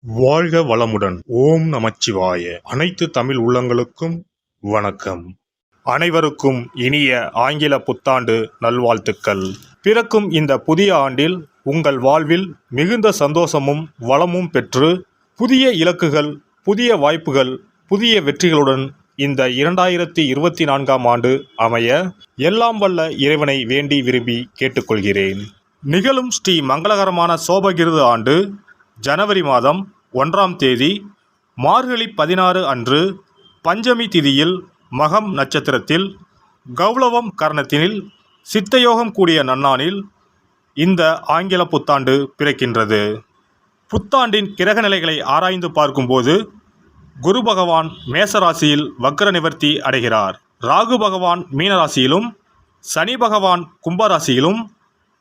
வாழ்க வளமுடன். ஓம் நமச்சிவாய. அனைத்து தமிழ் உள்ளங்களுக்கும் வணக்கம். அனைவருக்கும் இனிய ஆங்கில புத்தாண்டு நல்வாழ்த்துக்கள். பிறக்கும் இந்த புதிய ஆண்டில் உங்கள் வாழ்வில் மிகுந்த சந்தோஷமும் வளமும் பெற்று புதிய இலக்குகள் புதிய வாய்ப்புகள் புதிய வெற்றிகளுடன் இந்த இரண்டாயிரத்தி இருபத்தி நான்காம் ஆண்டு அமைய எல்லாம் வல்ல இறைவனை வேண்டி விரும்பி கேட்டுக்கொள்கிறேன். நிகழும் ஸ்ரீ மங்களகரமான சோபகிருது ஆண்டு ஜனவரி மாதம் ஒன்றாம் தேதி மார்கழி பதினாறு அன்று பஞ்சமி திதியில் மகம் நட்சத்திரத்தில் கௌளவம் கர்ணத்தினில் சித்தயோகம் கூடிய நன்னானில் இந்த ஆங்கில புத்தாண்டு பிறக்கின்றது. புத்தாண்டின் கிரக நிலைகளை ஆராய்ந்து பார்க்கும்போது குரு பகவான் மேசராசியில் வக்ர நிவர்த்தி அடைகிறார். ராகு பகவான் மீனராசியிலும் சனி பகவான் கும்பராசியிலும்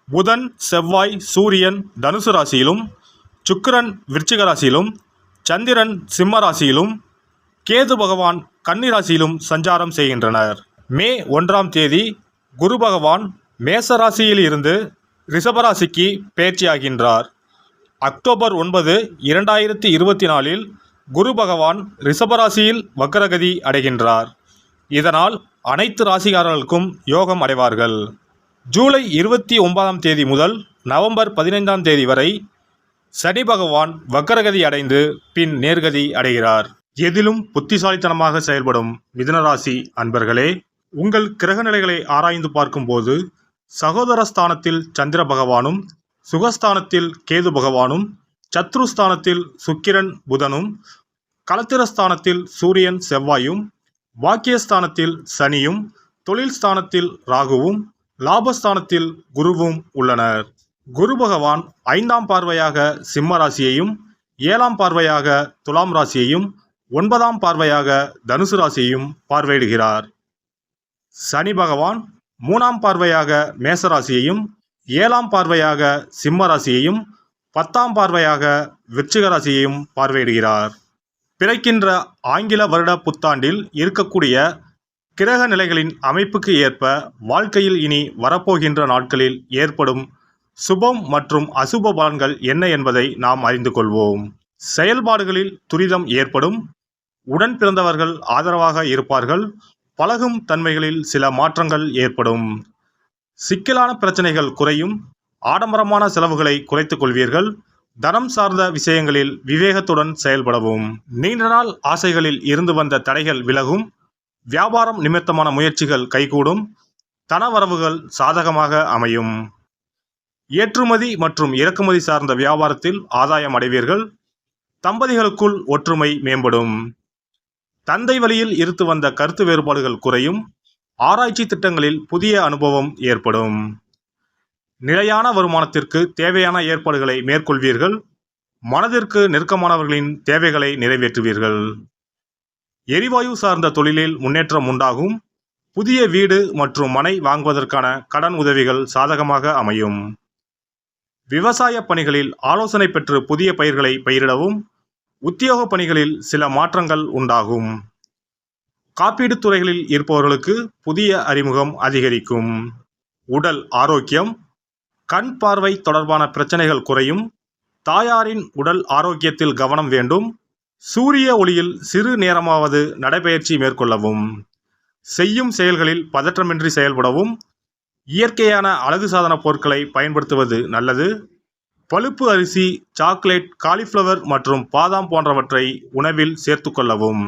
புதன் செவ்வாய் சூரியன் தனுசு ராசியிலும் சுக்கிரன் விருச்சிக ராசியிலும் சந்திரன் சிம்ம ராசியிலும் கேது பகவான் கன்னி ராசியிலும் சஞ்சாரம் செய்கின்றனர். மே ஒன்றாம் தேதி குரு பகவான் மேச ராசியில் இருந்து ரிஷபராசிக்கு பேச்சியாகின்றார். அக்டோபர் ஒன்பது இரண்டாயிரத்தி இருபத்தி நாலில் குரு பகவான் ரிஷபராசியில் வக்கரகதி அடைகின்றார். இதனால் அனைத்து ராசிகாரர்களுக்கும் யோகம் அடைவார்கள். ஜூலை இருபத்தி ஒன்பதாம் தேதி முதல் நவம்பர் பதினைந்தாம் தேதி வரை சனி பகவான் வக்கரகதி அடைந்து பின் நேர்கதி அடைகிறார். எதிலும் புத்திசாலித்தனமாக செயல்படும் மிதுனராசி அன்பர்களே உங்கள் கிரகநிலைகளை ஆராய்ந்து பார்க்கும்போது சகோதர ஸ்தானத்தில் சந்திர பகவானும் சுகஸ்தானத்தில் கேது பகவானும் சத்ருஸ்தானத்தில் சுக்கிரன் புதனும் களத்திரஸ்தானத்தில் சூரியன் செவ்வாயும் பாக்கியஸ்தானத்தில் சனியும் தொழில் ஸ்தானத்தில் ராகுவும் லாபஸ்தானத்தில் குருவும் உள்ளனர். குரு பகவான் ஐந்தாம் பார்வையாக சிம்ம ராசியையும் ஏழாம் பார்வையாக துலாம் ராசியையும் ஒன்பதாம் பார்வையாக தனுசு ராசியையும் பார்வையிடுகிறார். சனி பகவான் மூணாம் பார்வையாக மேசராசியையும் ஏழாம் பார்வையாக சிம்ம ராசியையும் பத்தாம் பார்வையாக விருச்சிக ராசியையும் பார்வையிடுகிறார். பிறக்கின்ற ஆங்கில வருட புத்தாண்டில் இருக்கக்கூடிய கிரக நிலைகளின் அமைப்புக்கு ஏற்ப வாழ்க்கையில் இனி வரப்போகின்ற நாட்களில் ஏற்படும் சுபம் மற்றும் அசுப பலன்கள் என்ன என்பதை நாம் அறிந்து கொள்வோம். செயல்பாடுகளில் துரிதம் ஏற்படும். உடன் பிறந்தவர்கள் ஆதரவாக இருப்பார்கள். பழகும் தன்மைகளில் சில மாற்றங்கள் ஏற்படும். சிக்கலான பிரச்சனைகள் குறையும். ஆடம்பரமான செலவுகளை குறைத்துக் கொள்வீர்கள். தனம் சார்ந்த விஷயங்களில் விவேகத்துடன் செயல்படவும். நீண்ட நாள் ஆசைகளில் இருந்து வந்த தடைகள் விலகும். வியாபாரம் நிமித்தமான முயற்சிகள் கைகூடும். தனவரவுகள் சாதகமாக அமையும். ஏற்றுமதி மற்றும் இறக்குமதி சார்ந்த வியாபாரத்தில் ஆதாயம் அடைவீர்கள். தம்பதிகளுக்குள் ஒற்றுமை மேம்படும். தந்தை வழியில் இருந்து வந்த கருத்து வேறுபாடுகள் குறையும். ஆராய்ச்சி திட்டங்களில் புதிய அனுபவம் ஏற்படும். நிலையான வருமானத்திற்கு தேவையான ஏற்பாடுகளை மேற்கொள்வீர்கள். மனதிற்கு நெருக்கமானவர்களின் தேவைகளை நிறைவேற்றுவீர்கள். எரிவாயு சார்ந்த தொழிலில் முன்னேற்றம் உண்டாகும். புதிய வீடு மற்றும் மனை வாங்குவதற்கான கடன் உதவிகள் சாதகமாக அமையும். விவசாய பணிகளில் ஆலோசனை பெற்று புதிய பயிர்களை பயிரிடவும் உத்தியோக பணிகளில் சில மாற்றங்கள் உண்டாகும். காப்பீடு துறைகளில் இருப்பவர்களுக்கு புதிய அறிமுகம் அதிகரிக்கும். உடல் ஆரோக்கியம் கண் பார்வை தொடர்பான பிரச்சனைகள் குறையும் தாயாரின் உடல் ஆரோக்கியத்தில் கவனம் வேண்டும் சூரிய ஒளியில் சிறு நேரமாவது நடைபயிற்சி மேற்கொள்ளவும் செய்யும் செயல்களில் பதற்றமின்றி செயல்படவும் இயற்கையான அழகு சாதன பொருட்களை பயன்படுத்துவது நல்லது. பழுப்பு அரிசி சாக்லேட் காலிஃப்ளவர் மற்றும் பாதாம் போன்றவற்றை உணவில் சேர்த்துக்கொள்ளவும்